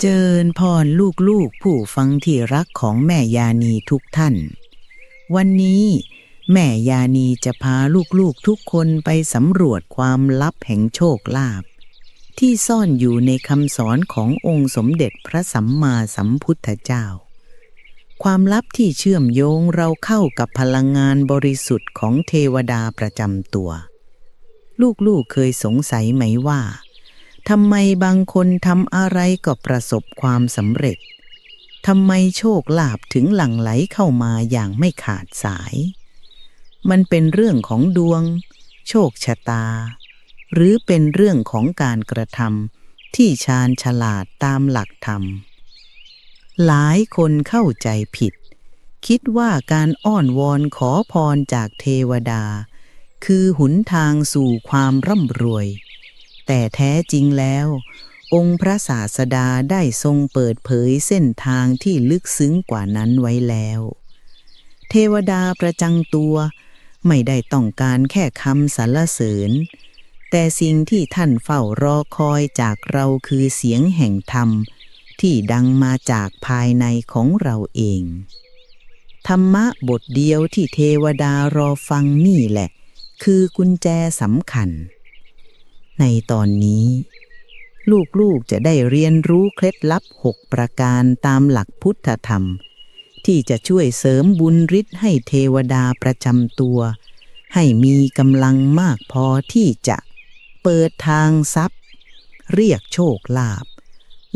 เจริญพรลูกๆผู้ฟังที่รักของแม่ยานีทุกท่าน วันนี้แม่ยานีจะพาลูกๆทุกคนไปสำรวจความลับแห่งโชคลาภที่ซ่อนอยู่ในคำสอนขององค์สมเด็จพระสัมมาสัมพุทธเจ้า ความลับที่เชื่อมโยงเราเข้ากับพลังงานบริสุทธิ์ของเทวดาประจำตัว ลูกๆเคยสงสัยไหมว่า ทำไมบางคนทำอะไรก็ประสบความสำเร็จ ทำไมโชคลาภถึงหลั่งไหลเข้ามาอย่างไม่ขาดสาย มันเป็นเรื่องของดวง โชคชะตา หรือเป็นเรื่องของการกระทำที่ชาญฉลาดตามหลักธรรม หลายคนเข้าใจผิด คิดว่าการอ้อนวอนขอพรจากเทวดา คือหุนทางสู่ความร่ำรวย แต่แท้จริงแล้ว องค์พระศาสดาได้ทรงเปิดเผยเส้นทางที่ลึกซึ้งกว่านั้นไว้แล้ว เทวดาประจังตัวไม่ได้ต้องการแค่คำสรรเสริญ แต่สิ่งที่ท่านเฝ้ารอคอยจากเราคือเสียงแห่งธรรม ที่ดังมาจากภายในของเราเอง ธรรมะบทเดียวที่เทวดารอฟังนี่แหละ คือกุญแจสำคัญ ในตอนนี้ ลูกๆจะได้เรียนรู้เคล็ดลับหกประการตามหลักพุทธธรรม ที่จะช่วยเสริมบุญฤทธิ์ให้เทวดาประจำตัว ให้มีกำลังมากพอที่จะเปิดทางทรัพย์ เรียกโชคลาภ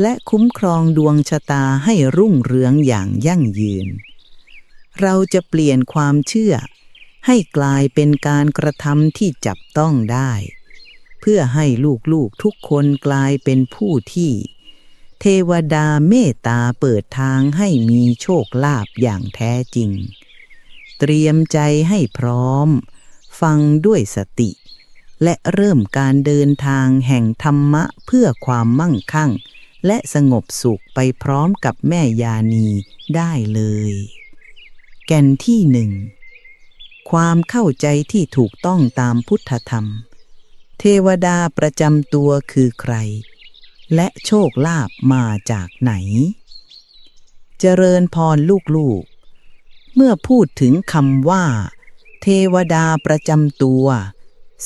และคุ้มครองดวงชะตาให้รุ่งเรืองอย่างยั่งยืน เราจะเปลี่ยนความเชื่อให้กลายเป็นการกระทำที่จับต้องได้ เพื่อให้ลูกๆทุกคนกลายเป็นผู้ที่ เทวดาเมตตาเปิดทางให้มีโชคลาภอย่างแท้จริง เตรียมใจให้พร้อม ฟังด้วยสติ และเริ่มการเดินทางแห่งธรรมะเพื่อความมั่งคั่ง และสงบสุขไปพร้อมกับแม่ยานีได้เลย แก่นที่หนึ่งความเข้าใจที่ถูกต้องตามพุทธธรรม เทวดาประจำตัวคือใคร และโชคลาภมาจากไหน เจริญพรลูกๆ เมื่อพูดถึงคำว่า เทวดาประจำตัว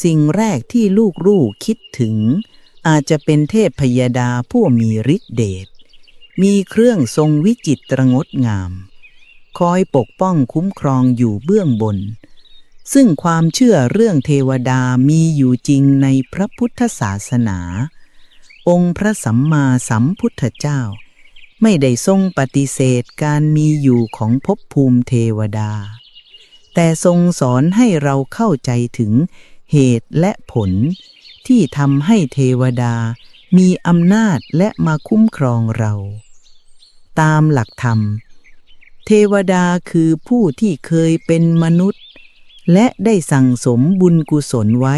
สิ่งแรกที่ลูกๆคิดถึง อาจจะเป็นเทพพยดาผู้มีฤทธิเดชมีเครื่องทรงวิจิตรงดงาม คอยปกป้องคุ้มครองอยู่เบื้องบน ซึ่งความเชื่อเรื่องเทวดามีอยู่จริงในพระพุทธศาสนา องค์พระสัมมาสัมพุทธเจ้า ไม่ได้ทรงปฏิเสธการมีอยู่ของภพภูมิเทวดา แต่ทรงสอนให้เราเข้าใจถึงเหตุและผล ที่ทำให้เทวดามีอำนาจและมาคุ้มครองเรา ตามหลักธรรม เทวดาคือผู้ที่เคยเป็นมนุษย์ และได้สั่งสมบุญกุศลไว้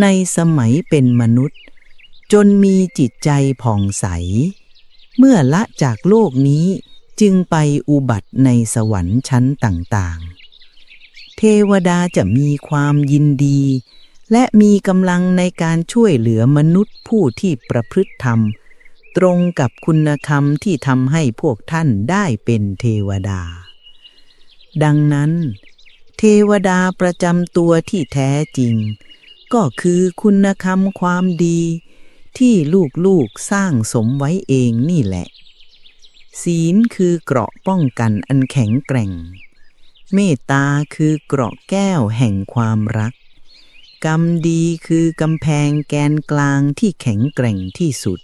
ในสมัยเป็นมนุษย์ จนมีจิตใจผ่องใส เมื่อละจากโลกนี้จึงไปอุบัติในสวรรค์ชั้นต่างๆ เทวดาจะมีความยินดี และมีกำลังในการช่วยเหลือมนุษย์ผู้ที่ประพฤติธรรม ตรงกับคุณธรรมที่ทำให้พวกท่านได้เป็นเทวดา ดังนั้น เทวดาประจำตัวที่แท้จริง ก็คือคุณธรรมความดี ที่ลูกๆสร้างสมไว้เองนี่แหละ ศีลคือเกราะป้องกันอันแข็งแกร่ง เมตตาคือเกราะแก้วแห่งความรัก กรรมดีคือกำแพงแกนกลางที่แข็งแกร่งที่สุด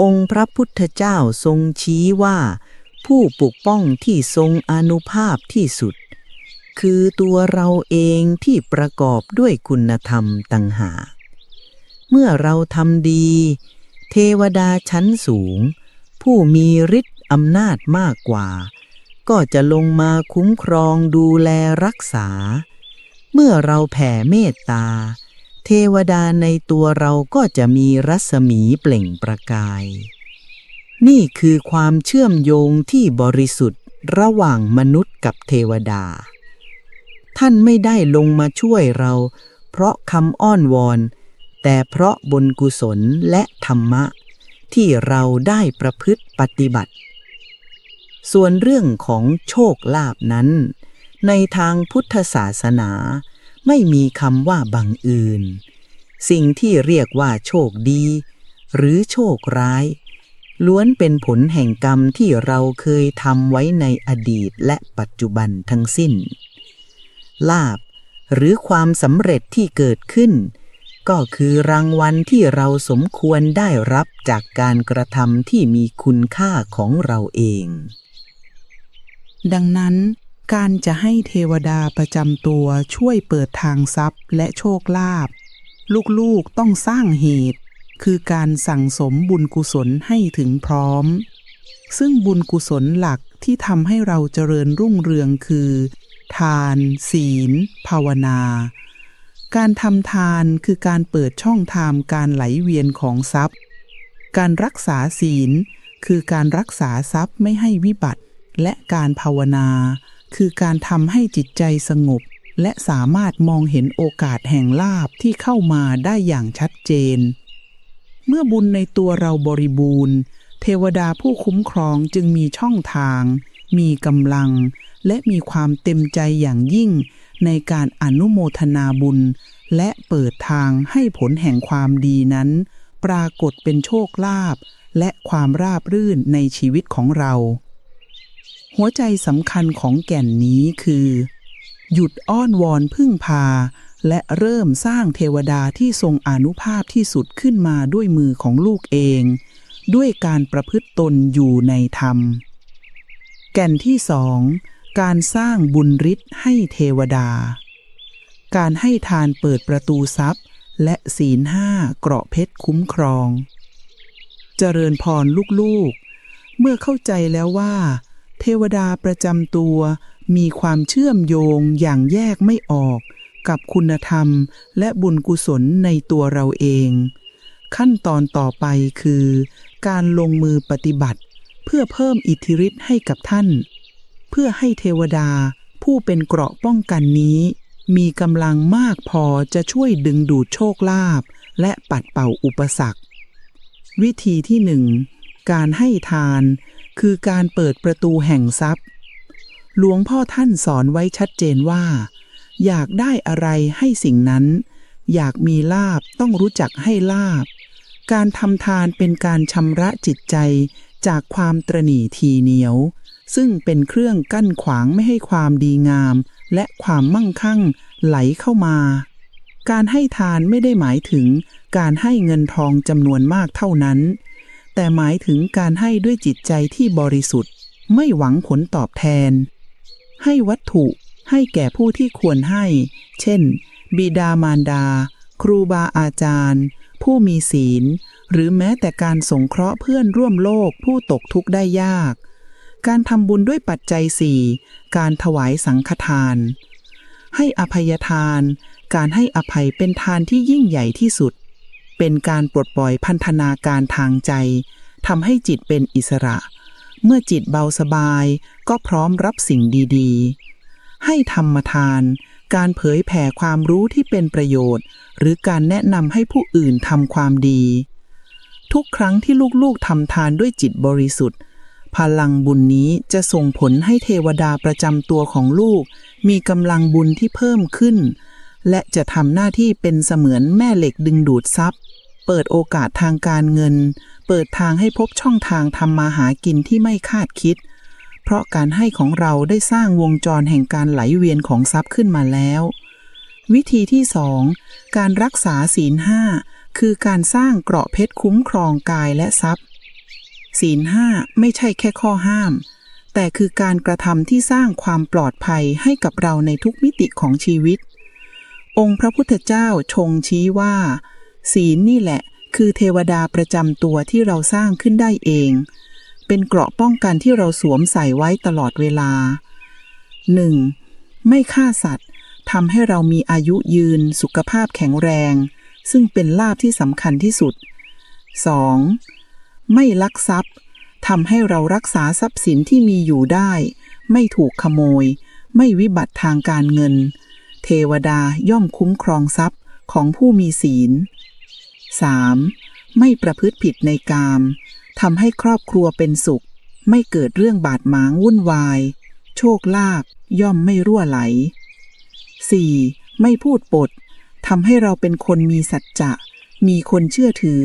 องค์พระพุทธเจ้าทรงชี้ว่า ผู้ปกป้องที่ทรงอนุภาพที่สุด คือตัวเราเองที่ประกอบด้วยคุณธรรมต่างหากเมื่อเราทำดี เทวดาชั้นสูง ผู้มีฤทธิ์อำนาจมากกว่า ก็จะลงมาคุ้มครองดูแลรักษา เมื่อเราแผ่เมตตา เทวดาในตัวเราก็จะมีรัศมีเปล่งประกาย นี่คือความเชื่อมโยงที่บริสุทธิ์ระหว่างมนุษย์กับเทวดา ท่านไม่ได้ลงมาช่วยเรา เพราะคำอ้อนวอน แต่เพราะบุญกุศลและธรรมะ ที่เราได้ประพฤติปฏิบัติ ส่วนเรื่องของโชคลาภนั้น ในทางพุทธศาสนา ไม่มีคำว่าบังเอิญสิ่งที่เรียกว่าโชคดี หรือโชคร้าย ล้วนเป็นผลแห่งกรรมที่เราเคยทำไว้ในอดีตและปัจจุบันทั้งสิ้น ลาบ หรือความสำเร็จที่เกิดขึ้น ก็คือรางวัลที่เราสมควรได้รับจากการกระทำที่มีคุณค่าของเราเอง ดังนั้น การจะให้เทวดาประจำตัวช่วยเปิดทางทรัพย์และโชคลาภลูกๆต้องสร้างเหตุ คือการสั่งสมบุญกุศลให้ถึงพร้อม ซึ่งบุญกุศลหลักที่ทำให้เราเจริญรุ่งเรืองคือ ทาน ศีล ภาวนา การทำทานคือการเปิดช่องทางการไหลเวียนของทรัพย์ การรักษาศีล คือการรักษาทรัพย์ไม่ให้วิบัติ และการภาวนา คือการทำให้จิตใจสงบ และสามารถมองเห็นโอกาสแห่งลาบที่เข้ามาได้อย่างชัดเจน เมื่อบุญในตัวเราบริบูรณ์ เทวดาผู้คุ้มครองจึงมีช่องทาง มีกำลัง และมีความเต็มใจอย่างยิ่ง ในการอนุโมทนาบุญ และเปิดทางให้ผลแห่งความดีนั้น ปรากฏเป็นโชคลาภและความราบรื่นในชีวิตของเรา หัวใจสำคัญของแก่นนี้คือ หยุดอ้อนวอนพึ่งพา และเริ่มสร้างเทวดาที่ทรงอนุภาพที่สุดขึ้นมาด้วยมือของลูกเอง ด้วยการประพฤติตนอยู่ในธรรม แก่นที่สองการสร้างบุญฤทธิ์ให้เทวดา การให้ทานเปิดประตูทรัพย์ และศีลห้าเกราะเพชรคุ้มครอง เจริญพรลูกๆ เมื่อเข้าใจแล้วว่า เทวดาประจำตัวมีความเชื่อมโยงอย่างแยกไม่ออกกับคุณธรรมและบุญกุศลในตัวเราเอง ขั้นตอนต่อไปคือ การลงมือปฏิบัติ เพื่อเพิ่มอิทธิฤทธิ์ให้กับท่าน เพื่อให้เทวดาผู้เป็นเกราะป้องกันนี้ มีกำลังมากพอจะช่วยดึงดูดโชคลาภและปัดเป่าอุปสรรค วิธีที่หนึ่งการให้ทานคือการเปิดประตูแห่งทรัพย์ หลวงพ่อท่านสอนไว้ชัดเจนว่า อยากได้อะไรให้สิ่งนั้น อยากมีลาบต้องรู้จักให้ลาบ การทำทานเป็นการชำระจิตใจ จากความตรณีทีเหนียว ซึ่งเป็นเครื่องกั้นขวางไม่ให้ความดีงาม และความมั่งคั่งไหลเข้ามา การให้ทานไม่ได้หมายถึงการให้เงินทองจำนวนมากเท่านั้น แต่หมายถึงการให้ด้วยจิตใจที่บริสุทธิ์ ไม่หวังผลตอบแทน ให้วัตถุให้แก่ผู้ที่ควรให้ เช่น บิดามารดา ครูบาอาจารย์ ผู้มีศีล หรือแม้แต่การสงเคราะห์เพื่อนร่วมโลกผู้ตกทุกข์ได้ยาก การทำบุญด้วยปัจจัยสี่การถวายสังฆทาน ให้อภัยทาน การให้อภัยเป็นทานที่ยิ่งใหญ่ที่สุด เป็นการปลดปล่อยพันธนาการทางใจทำให้จิตเป็นอิสระ เมื่อจิตเบาสบายก็พร้อมรับสิ่งดีๆ ให้ธรรมทาน การเผยแผ่ความรู้ที่เป็นประโยชน์ หรือการแนะนำให้ผู้อื่นทำความดี ทุกครั้งที่ลูกๆทำทานด้วยจิตบริสุทธิ์ พลังบุญนี้จะส่งผลให้เทวดาประจำตัวของลูก มีกำลังบุญที่เพิ่มขึ้น และจะทำหน้าที่เป็นเสมือนแม่เหล็กดึงดูดทรัพย์ เปิดโอกาสทางการเงิน เปิดทางให้พบช่องทางทำมาหากินที่ไม่คาดคิด เพราะการให้ของเราได้สร้างวงจรแห่งการไหลเวียนของทรัพย์ขึ้นมาแล้ว วิธีที่สองการรักษาศีลห้า คือการสร้างเกราะเพชรคุ้มครองกายและทรัพย์ ศีลห้าไม่ใช่แค่ข้อห้าม แต่คือการกระทำที่สร้างความปลอดภัยให้กับเราในทุกมิติของชีวิต องค์พระพุทธเจ้าชงชี้ว่า ศีลนี่แหละ คือเทวดาประจำตัวที่เราสร้างขึ้นได้เอง เป็นเกราะป้องกันที่เราสวมใส่ไว้ตลอดเวลา 1. ไม่ฆ่าสัตว์ทำให้เรามีอายุยืนสุขภาพแข็งแรง ซึ่งเป็นลาภที่สำคัญที่สุด 2. ไม่ลักทรัพย์ทำให้เรารักษาทรัพย์สินที่มีอยู่ได้ ไม่ถูกขโมย ไม่วิบัติทางการเงิน เทวดาย่อมคุ้มครองทรัพย์ของผู้มีศีล 3. ไม่ประพฤติผิดในกามทำให้ครอบครัวเป็นสุข ไม่เกิดเรื่องบาดหมางวุ่นวาย โชคลาภย่อมไม่รั่วไหล 4. ไม่พูดปด ทำให้เราเป็นคนมีสัจจะ มีคนเชื่อถือ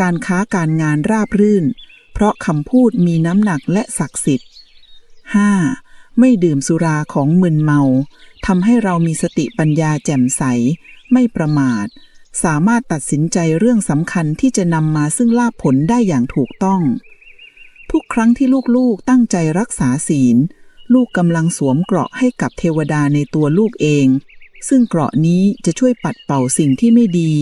การค้าการงานราบรื่น เพราะคำพูดมีน้ำหนักและศักดิ์สิทธิ์ 5. ไม่ดื่มสุราของมึนเมาทำให้เรามีสติปัญญาแจ่มใส ไม่ประมาท สามารถตัดสินใจเรื่องสำคัญที่จะนำมาซึ่งลาภผลได้อย่างถูกต้อง ทุกครั้งที่ลูกๆตั้งใจรักษาศีล ลูกกำลังสวมเกราะให้กับเทวดาในตัวลูกเอง ซึ่งเกราะนี้จะช่วยปัดเป่าสิ่งที่ไม่ดี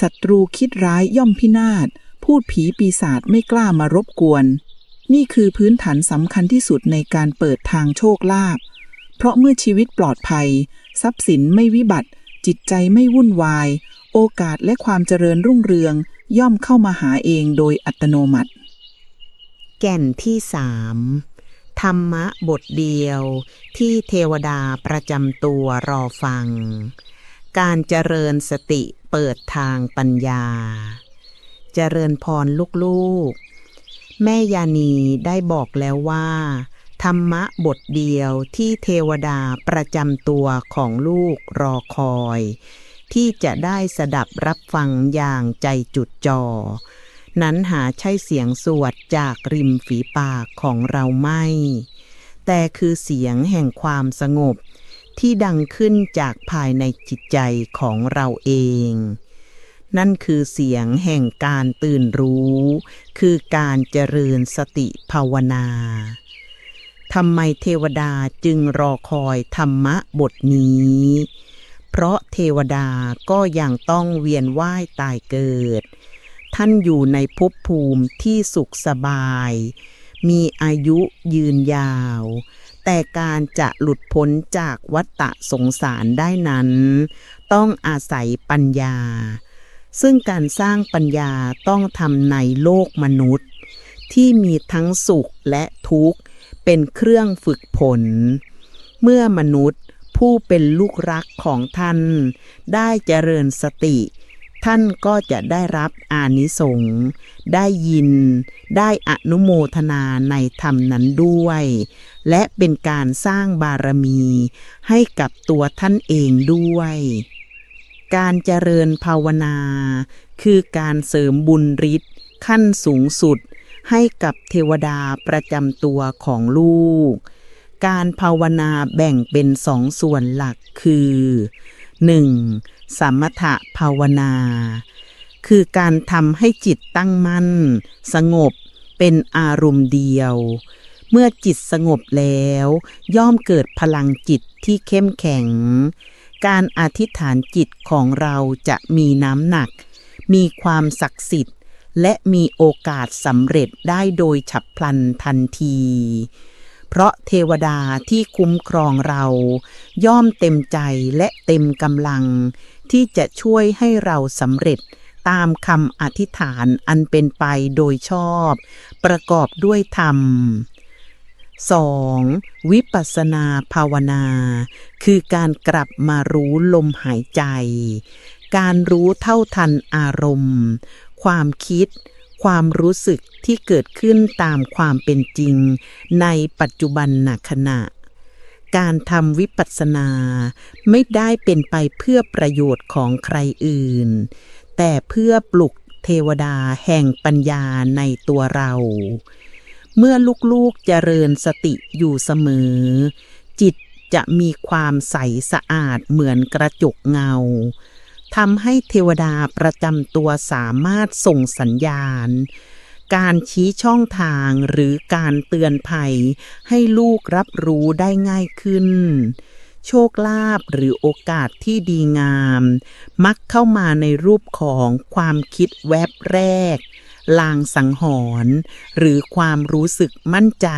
ศัตรูคิดร้ายย่อมพินาศ พูดผีปีศาจไม่กล้ามารบกวน นี่คือพื้นฐานสำคัญที่สุดในการเปิดทางโชคลาภ เพราะเมื่อชีวิตปลอดภัย ทรัพย์สินไม่วิบัติ จิตใจไม่วุ่นวาย โอกาสและความเจริญรุ่งเรือง ย่อมเข้ามาหาเองโดยอัตโนมัติ แก่นที่สาม ธรรมะบทเดียวที่เทวดาประจำตัวรอฟัง การเจริญสติเปิดทางปัญญา เจริญพรลูกๆ แม่ยานีได้บอกแล้วว่า ธรรมะบทเดียวที่เทวดาประจำตัวของลูกรอคอย ที่จะได้สดับรับฟังอย่างใจจุดจอ่อ นั้นหาใช่เสียงสวดจากริมฝีปากของเราไม่ แต่คือเสียงแห่งความสงบ ที่ดังขึ้นจากภายในจิตใจของเราเอง นั่นคือเสียงแห่งการตื่นรู้ คือการเจริญสติภาวนาทำไมเทวดาจึงรอคอยธรรมะบทนี้ เพราะเทวดาก็ยังต้องเวียนว่ายตายเกิด ท่านอยู่ในภพภูมิที่สุขสบาย มีอายุยืนยาว แต่การจะหลุดพ้นจากวัฏฏะสงสารได้นั้น ต้องอาศัยปัญญา ซึ่งการสร้างปัญญาต้องทำในโลกมนุษย์ ที่มีทั้งสุขและทุกข์ เป็นเครื่องฝึกผล เมื่อมนุษย์ผู้เป็นลูกรักของท่าน ได้เจริญสติ ท่านก็จะได้รับอานิสงส์ได้ยิน ได้อนุโมทนาในธรรมนั้นด้วย และเป็นการสร้างบารมีให้กับตัวท่านเองด้วย การเจริญภาวนา คือการเสริมบุญฤทธิ์ขั้นสูงสุดให้กับเทวดาประจำตัวของลูก การภาวนาแบ่งเป็นสองส่วนหลักคือ 1. สมถะภาวนา คือการทำให้จิตตั้งมั่น สงบเป็นอารมณ์เดียว เมื่อจิตสงบแล้ว ย่อมเกิดพลังจิตที่เข้มแข็ง การอธิษฐานจิตของเราจะมีน้ำหนัก มีความศักดิ์สิทธิ์ และมีโอกาสสำเร็จได้โดยฉับพลันทันทีเพราะเทวดาที่คุ้มครองเรา ย่อมเต็มใจและเต็มกำลัง ที่จะช่วยให้เราสำเร็จตามคำอธิษฐานอันเป็นไปโดยชอบ ประกอบด้วยธรรม 2. วิปัสสนาภาวนา คือการกลับมารู้ลมหายใจ การรู้เท่าทันอารมณ์ ความคิด ความรู้สึกที่เกิดขึ้นตามความเป็นจริง ในปัจจุบันนขณะ การทำวิปัสสนา ไม่ได้เป็นไปเพื่อประโยชน์ของใครอื่น แต่เพื่อปลุกเทวดาแห่งปัญญาในตัวเรา เมื่อลูกๆเจริญสติอยู่เสมอ จิตจะมีความใสสะอาดเหมือนกระจกเงาทำให้เทวดาประจำตัวสามารถส่งสัญญาณ การชี้ช่องทางหรือการเตือนภัย ให้ลูกรับรู้ได้ง่ายขึ้น โชคลาภหรือโอกาสที่ดีงาม มักเข้ามาในรูปของความคิดแวบแรก ลางสังหรณ์หรือความรู้สึกมั่นใจ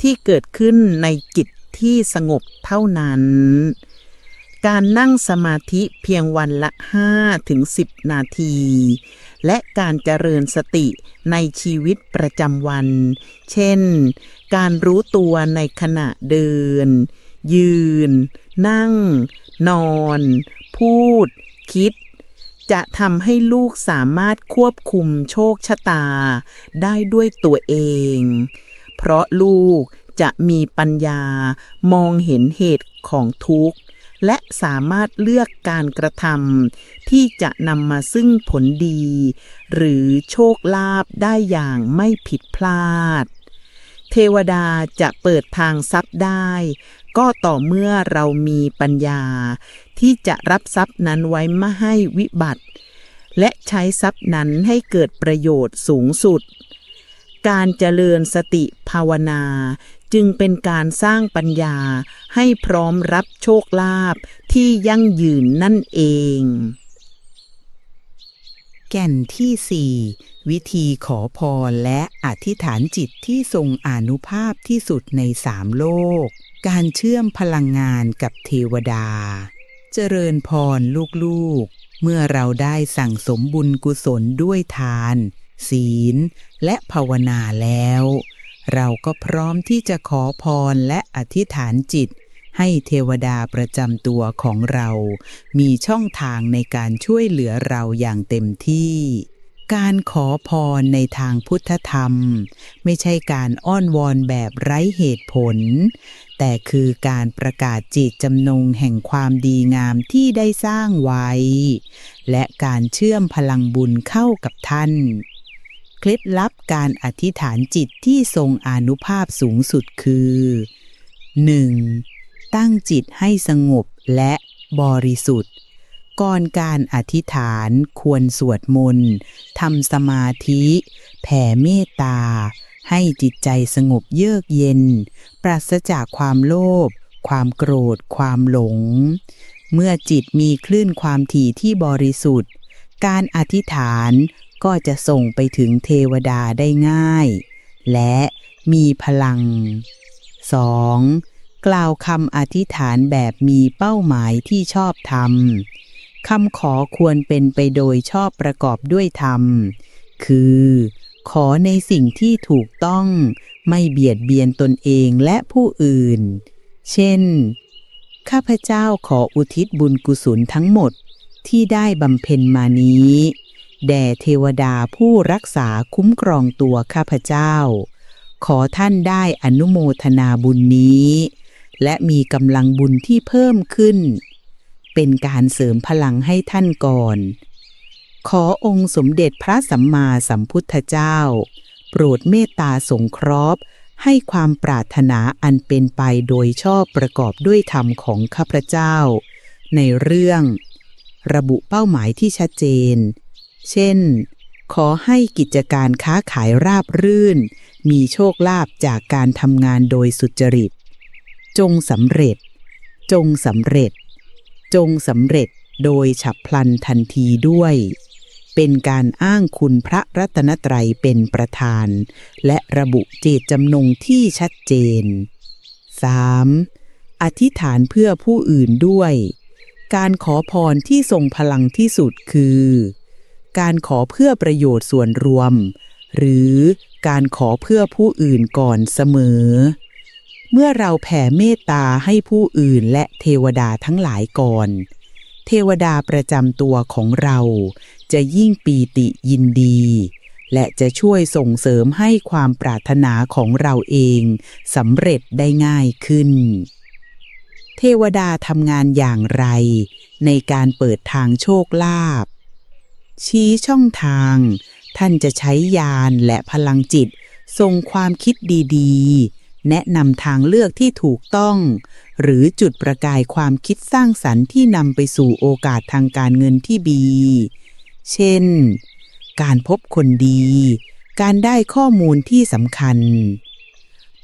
ที่เกิดขึ้นในจิตที่สงบเท่านั้น การนั่งสมาธิเพียงวันละ 5 ถึง 10 นาที และการเจริญสติในชีวิตประจำวัน เช่น การรู้ตัวในขณะเดิน ยืน นั่ง นอน พูด คิด จะทำให้ลูกสามารถควบคุมโชคชะตา ได้ด้วยตัวเอง เพราะลูกจะมีปัญญามองเห็นเหตุของทุกข์ และสามารถเลือกการกระทำที่จะนำมาซึ่งผลดี หรือโชคลาภได้อย่างไม่ผิดพลาด เทวดาจะเปิดทางทรัพย์ได้ ก็ต่อเมื่อเรามีปัญญา ที่จะรับทรัพย์นั้นไว้ไม่ให้วิบัติ และใช้ทรัพย์นั้นให้เกิดประโยชน์สูงสุดการเจริญสติภาวนา จึงเป็นการสร้างปัญญาให้พร้อมรับโชคลาภที่ยั่งยืนนั่นเอง แก่นที่สี่วิธีขอพรและอธิษฐานจิตที่ทรงอนุภาพที่สุดในสามโลก การเชื่อมพลังงานกับเทวดา เจริญพรลูกๆ เมื่อเราได้สั่งสมบุญกุศลด้วยทาน ศีล และภาวนาแล้ว เราก็พร้อมที่จะขอพรและอธิษฐานจิต ให้เทวดาประจำตัวของเรา มีช่องทางในการช่วยเหลือเราอย่างเต็มที่ การขอพรในทางพุทธธรรม ไม่ใช่การอ้อนวอนแบบไร้เหตุผล แต่คือการประกาศจิตจำนงแห่งความดีงามที่ได้สร้างไว้ และการเชื่อมพลังบุญเข้ากับท่าน เคล็ดลับการอธิษฐานจิตที่ทรงอนุภาพสูงสุดคือ 1. ตั้งจิตให้สงบและบริสุทธิ์ ก่อนการอธิษฐานควรสวดมนต์ทำสมาธิ แผ่เมตตา ให้จิตใจสงบเยือกเย็น ปราศจากความโลภความโกรธ ความหลง เมื่อจิตมีคลื่นความถี่ที่บริสุทธิ์ การอธิษฐาน ก็จะส่งไปถึงเทวดาได้ง่าย และมีพลัง 2. กล่าวคำอธิษฐานแบบมีเป้าหมายที่ชอบธรรมคำขอควรเป็นไปโดยชอบประกอบด้วยธรรม คือ ขอในสิ่งที่ถูกต้อง ไม่เบียดเบียนตนเองและผู้อื่น เช่น ข้าพเจ้าขออุทิศบุญกุศลทั้งหมดที่ได้บำเพ็ญมานี้ แด่เทวดาผู้รักษาคุ้มครองตัวข้าพเจ้า ขอท่านได้อนุโมทนาบุญนี้ และมีกำลังบุญที่เพิ่มขึ้น เป็นการเสริมพลังให้ท่านก่อน ขอองค์สมเด็จพระสัมมาสัมพุทธเจ้า โปรดเมตตาสงเคราะห์ให้ความปรารถนาอันเป็นไปโดยชอบประกอบด้วยธรรมของข้าพเจ้า ในเรื่อง ระบุเป้าหมายที่ชัดเจน เช่น ขอให้กิจการค้าขายราบรื่น มีโชคลาภจากการทำงานโดยสุจริต จงสำเร็จ จงสำเร็จ จงสำเร็จโดยฉับพลันทันทีด้วย เป็นการอ้างคุณพระรัตนตรัยเป็นประธาน และระบุเจตจำนงที่ชัดเจน 3. อธิษฐานเพื่อผู้อื่นด้วย การขอพรที่ทรงพลังที่สุดคือ การขอเพื่อประโยชน์ส่วนรวม หรือการขอเพื่อผู้อื่นก่อนเสมอ เมื่อเราแผ่เมตตาให้ผู้อื่นและเทวดาทั้งหลายก่อน เทวดาประจำตัวของเรา จะยิ่งปีติยินดี และจะช่วยส่งเสริมให้ความปรารถนาของเราเองสำเร็จได้ง่ายขึ้นเทวดาทำงานอย่างไร ในการเปิดทางโชคลาภ ชี้ช่องทาง ท่านจะใช้ยานและพลังจิตส่งความคิดดีๆ แนะนำทางเลือกที่ถูกต้อง หรือจุดประกายความคิดสร้างสรรค์ที่นำไปสู่โอกาสทางการเงินที่ดี เช่น การพบคนดี การได้ข้อมูลที่สำคัญ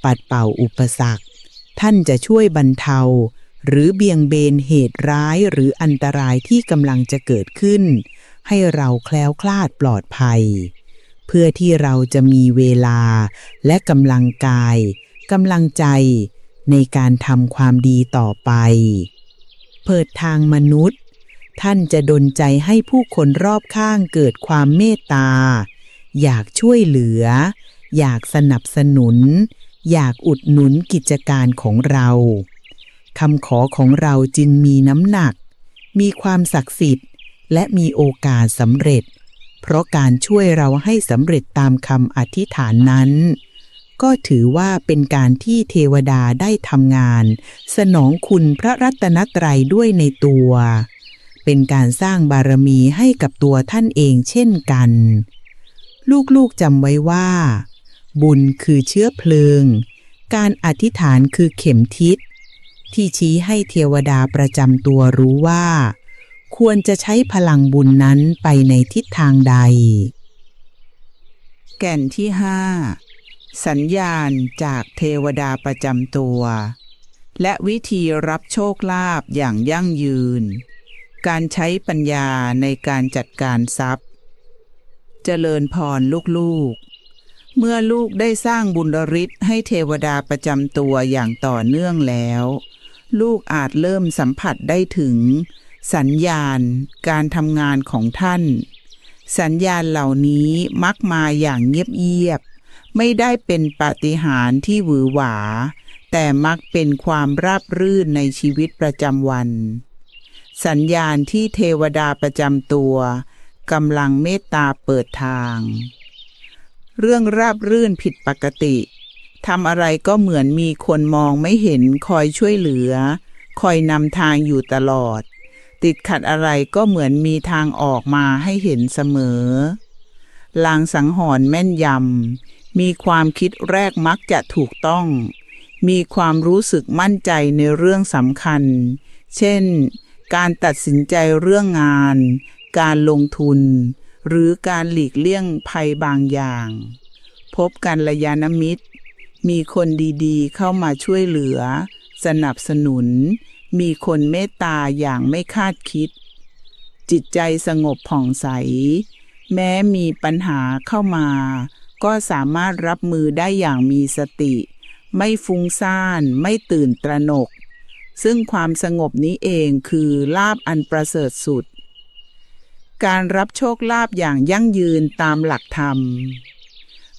ปัดเป่าอุปสรรค ท่านจะช่วยบรรเทา หรือเบี่ยงเบนเหตุร้ายหรืออันตรายที่กำลังจะเกิดขึ้น ให้เราแคล้วคลาดปลอดภัย เพื่อที่เราจะมีเวลาและกำลังกายกำลังใจในการทำความดีต่อไป เปิดทางมนุษย์ ท่านจะดลใจให้ผู้คนรอบข้างเกิดความเมตตา อยากช่วยเหลือ อยากสนับสนุน อยากอุดหนุนกิจการของเราคำขอของเราจึงมีน้ำหนัก มีความศักดิ์สิทธิ์ และมีโอกาสสำเร็จ เพราะการช่วยเราให้สำเร็จตามคำอธิษฐานนั้น ก็ถือว่าเป็นการที่เทวดาได้ทำงาน สนองคุณพระรัตนตรัยด้วยในตัว เป็นการสร้างบารมีให้กับตัวท่านเองเช่นกัน ลูกๆจำไว้ว่า บุญคือเชื้อเพลิง การอธิษฐานคือเข็มทิศที่ชี้ให้เทวดาประจำตัวรู้ว่า ควรจะใช้พลังบุญนั้นไปในทิศทางใด แก่นที่ห้าสัญญาณจากเทวดาประจำตัว และวิธีรับโชคลาภอย่างยั่งยืน การใช้ปัญญาในการจัดการทรัพย์ เจริญพรลูกๆ เมื่อลูกได้สร้างบุญฤทธิ์ให้เทวดาประจำตัวอย่างต่อเนื่องแล้ว ลูกอาจเริ่มสัมผัสได้ถึง สัญญาณการทำงานของท่าน สัญญาณเหล่านี้มักมาอย่างเงียบๆไม่ได้เป็นปาฏิหาริย์ที่หวือหวา แต่มักเป็นความราบรื่นในชีวิตประจำวัน สัญญาณที่เทวดาประจำตัวกำลังเมตตาเปิดทาง เรื่องราบรื่นผิดปกติทำอะไรก็เหมือนมีคนมองไม่เห็นคอยช่วยเหลือ คอยนำทางอยู่ตลอด ติดขัดอะไรก็เหมือนมีทางออกมาให้เห็นเสมอ ลางสังหรณ์แม่นยำ มีความคิดแรกมักจะถูกต้อง มีความรู้สึกมั่นใจในเรื่องสำคัญ เช่น การตัดสินใจเรื่องงาน การลงทุน หรือการหลีกเลี่ยงภัยบางอย่าง พบกันระยาณมิตร มีคนดีๆ เข้ามาช่วยเหลือ สนับสนุน มีคนเมตตาอย่างไม่คาดคิด จิตใจสงบผ่องใส แม้มีปัญหาเข้ามา ก็สามารถรับมือได้อย่างมีสติ ไม่ฟุ้งซ่านไม่ตื่นตระหนก ซึ่งความสงบนี้เองคือลาบอันประเสริฐสุด การรับโชคลาภอย่างยั่งยืนตามหลักธรรม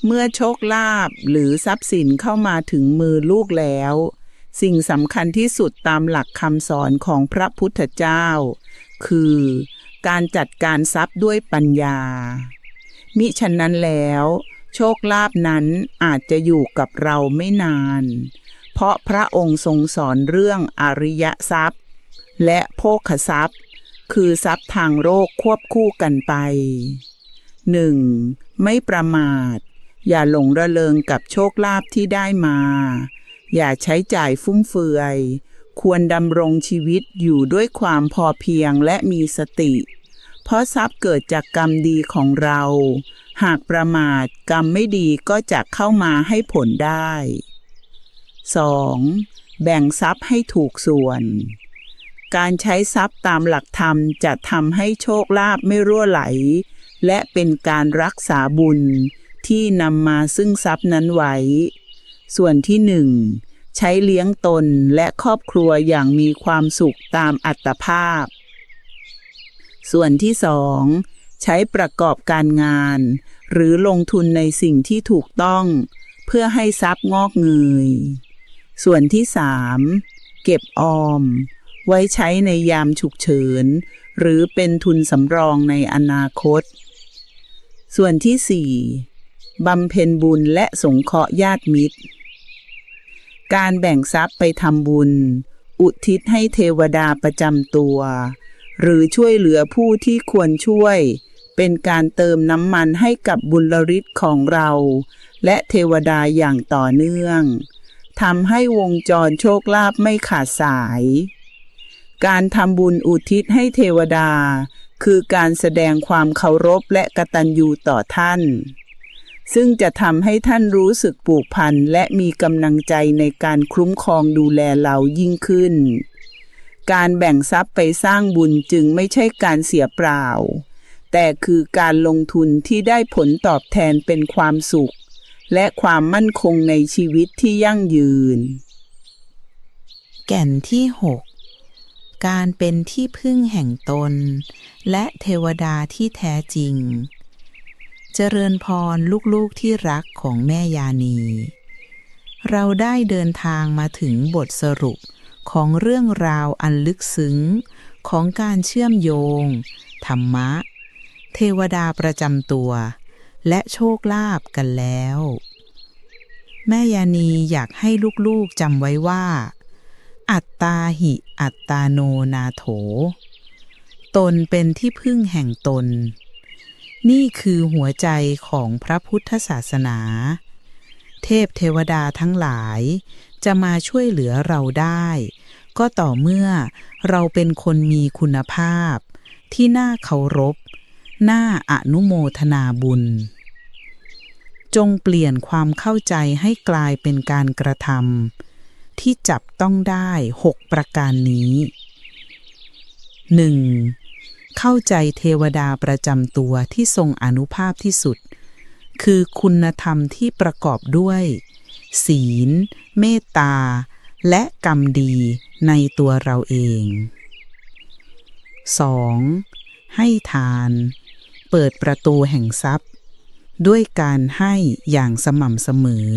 เมื่อโชคลาภหรือทรัพย์สินเข้ามาถึงมือลูกแล้ว สิ่งสำคัญที่สุดตามหลักคำสอนของพระพุทธเจ้า คือการจัดการทรัพย์ด้วยปัญญา มิฉะนั้นแล้ว โชคลาภนั้นอาจจะอยู่กับเราไม่นาน เพราะพระองค์ทรงสอนเรื่องอริยทรัพย์ และโภคทรัพย์ คือทรัพย์ทางโลกควบคู่กันไป 1. ไม่ประมาท อย่าหลงระเริงกับโชคลาภที่ได้มา อย่าใช้จ่ายฟุ่มเฟือย ควรดำรงชีวิตอยู่ด้วยความพอเพียงและมีสติ เพราะทรัพย์เกิดจากกรรมดีของเรา หากประมาทกรรมไม่ดีก็จะเข้ามาให้ผลได้ 2. แบ่งทรัพย์ให้ถูกส่วน การใช้ทรัพย์ตามหลักธรรมจะทำให้โชคลาภไม่รั่วไหล และเป็นการรักษาบุญที่นำมาซึ่งทรัพย์นั้นไว้ ส่วนที่หนึ่งใช้เลี้ยงตนและครอบครัวอย่างมีความสุขตามอัตภาพ ส่วนที่สองใช้ประกอบการงาน หรือลงทุนในสิ่งที่ถูกต้อง เพื่อให้ทรัพย์งอกเงย ส่วนที่สามเก็บออม ไว้ใช้ในยามฉุกเฉิน หรือเป็นทุนสำรองในอนาคต ส่วนที่สี่บำเพ็ญบุญและสงเคราะห์ญาติมิตร การแบ่งทรัพย์ไปทำบุญ อุทิศให้เทวดาประจำตัว หรือช่วยเหลือผู้ที่ควรช่วย เป็นการเติมน้ำมันให้กับบุญฤทธิ์ของเรา และเทวดาอย่างต่อเนื่องทำให้วงจรโชคลาภไม่ขาดสาย การทำบุญอุทิศให้เทวดา คือการแสดงความเคารพและกตัญญูต่อท่าน ซึ่งจะทำให้ท่านรู้สึกผูกพันและมีกำลังใจในการคุ้มครองดูแลเรายิ่งขึ้น การแบ่งทรัพย์ไปสร้างบุญจึงไม่ใช่การเสียเปล่า แต่คือการลงทุนที่ได้ผลตอบแทนเป็นความสุข และความมั่นคงในชีวิตที่ยั่งยืน แก่นที่ 6 การเป็นที่พึ่งแห่งตน และเทวดาที่แท้จริง เจริญพรลูกๆที่รักของแม่ยานี เราได้เดินทางมาถึงบทสรุปของเรื่องราวอันลึกซึ้ง ของการเชื่อมโยง ธรรมะ เทวดาประจำตัว และโชคลาภกันแล้ว แม่ยานีอยากให้ลูกๆจำไว้ว่า อัตตาหิอัตตาโนนาโถ ตนเป็นที่พึ่งแห่งตน นี่คือหัวใจของพระพุทธศาสนา เทพเทวดาทั้งหลาย จะมาช่วยเหลือเราได้ ก็ต่อเมื่อเราเป็นคนมีคุณภาพ ที่น่าเคารพ น่าอนุโมทนาบุญ จงเปลี่ยนความเข้าใจให้กลายเป็นการกระทำที่จับต้องได้หกประการนี้ 1. เข้าใจเทวดาประจำตัวที่ทรงอนุภาพที่สุด คือคุณธรรมที่ประกอบด้วย ศีล เมตตา และกรรมดีในตัวเราเอง 2. ให้ทาน เปิดประตูแห่งทรัพย์ ด้วยการให้อย่างสม่ำเสมอ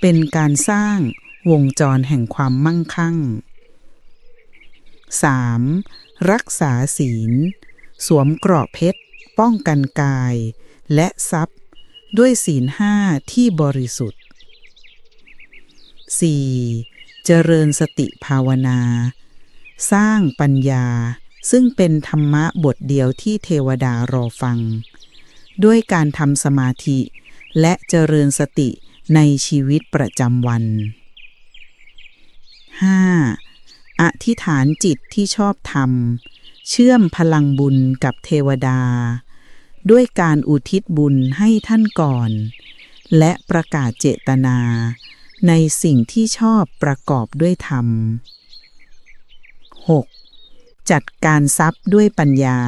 เป็นการสร้างวงจรแห่งความมั่งคั่ง 3. รักษาศีล สวมเกราะเพชร ป้องกันกาย และทรัพย์ ด้วยศีลห้าที่บริสุทธิ์ 4. เจริญสติภาวนา สร้างปัญญา ซึ่งเป็นธรรมะบทเดียวที่เทวดารอฟัง ด้วยการทำสมาธิ และเจริญสติในชีวิตประจำวัน 5. อธิษฐานจิตที่ชอบธรรม เชื่อมพลังบุญกับเทวดา ด้วยการอุทิศบุญให้ท่านก่อน และประกาศเจตนา ในสิ่งที่ชอบประกอบด้วยธรรม 6. จัดการทรัพย์ด้วยปัญญา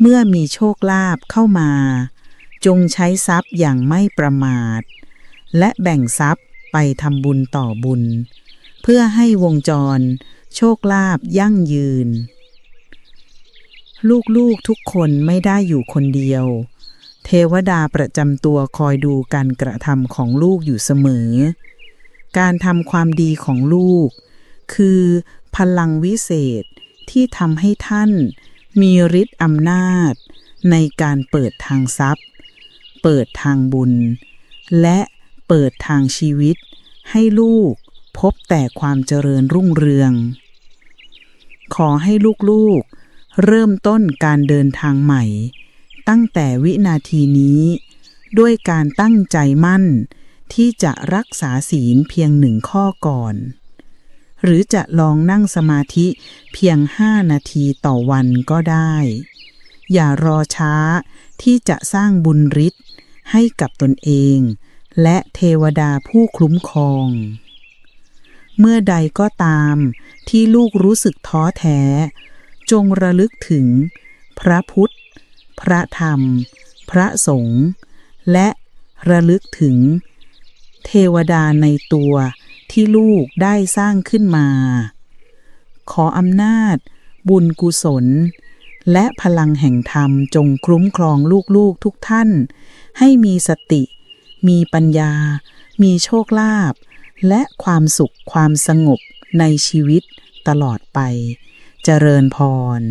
เมื่อมีโชคลาภเข้ามา จงใช้ทรัพย์อย่างไม่ประมาท และแบ่งทรัพย์ไปทำบุญต่อบุญ เพื่อให้วงจร โชคลาภยั่งยืน ลูกๆทุกคนไม่ได้อยู่คนเดียว เทวดาประจำตัวคอยดูการกระทำของลูกอยู่เสมอ การทำความดีของลูก คือพลังวิเศษที่ทำให้ท่านมีฤทธิ์อำนาจ ในการเปิดทางทรัพย์ เปิดทางบุญ และเปิดทางชีวิต ให้ลูกพบแต่ความเจริญรุ่งเรือง ขอให้ลูกๆ เริ่มต้นการเดินทางใหม่ ตั้งแต่วินาทีนี้ ด้วยการตั้งใจมั่น ที่จะรักษาศีลเพียงหนึ่งข้อก่อน หรือจะลองนั่งสมาธิเพียงห้านาทีต่อวันก็ได้ อย่ารอช้าที่จะสร้างบุญฤทธิ์ให้กับตนเอง และเทวดาผู้คุ้มครองเมื่อใดก็ตามที่ลูกรู้สึกท้อแท้ จงระลึกถึง พระพุทธ พระธรรม พระสงฆ์และระลึกถึง เทวดาในตัวที่ลูกได้สร้างขึ้นมา ขออำนาจ บุญกุศล และพลังแห่งธรรมจงคุ้มครองลูกๆทุกท่าน ให้มีสติ มีปัญญา มีโชคลาภและความสุขความสงบในชีวิตตลอดไป เจริญพร